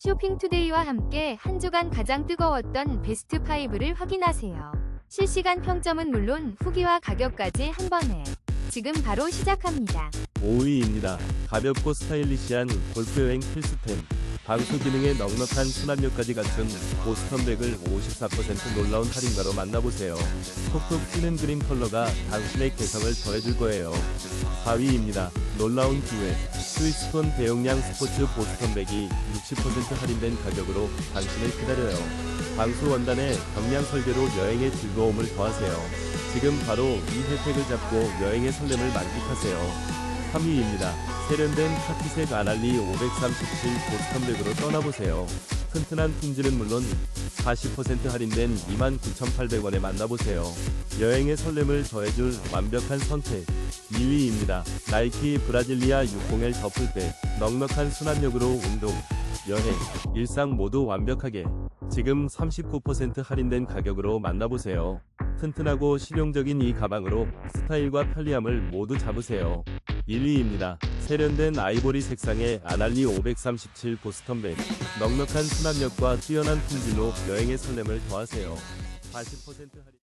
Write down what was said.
쇼핑투데이와 함께 한 주간 가장 뜨거웠던 베스트 5를 확인하세요. 실시간 평점은 물론 후기와 가격까지 한 번에 지금 바로 시작합니다. 5위입니다. 가볍고 스타일리시한 골프 여행 필수템. 방수 기능에 넉넉한 수납력까지 갖춘 보스턴백을 54% 놀라운 할인가로 만나보세요. 톡톡 튀는 그린 컬러가 당신의 개성을 더해줄 거예요. 4위입니다. 놀라운 기회. 스위스톤 대용량 스포츠 보스턴백이 60% 할인된 가격으로 당신을 기다려요. 방수 원단의 경량 설계로 여행의 즐거움을 더하세요. 지금 바로 이 혜택을 잡고 여행의 설렘을 만끽하세요. 3위입니다. 세련된 카키색 아날리 537 보스턴백으로 떠나보세요. 튼튼한 품질은 물론 40% 할인된 29,800원에 만나보세요. 여행의 설렘을 더해줄 완벽한 선택. 2위입니다. 나이키 브라질리아 601 더플백. 넉넉한 수납력으로 운동, 여행, 일상 모두 완벽하게. 지금 39% 할인된 가격으로 만나보세요. 튼튼하고 실용적인 이 가방으로 스타일과 편리함을 모두 잡으세요. 1위입니다. 세련된 아이보리 색상의 아날리 537 보스턴백. 넉넉한 수납력과 뛰어난 품질로 여행의 설렘을 더하세요. 40% 할인.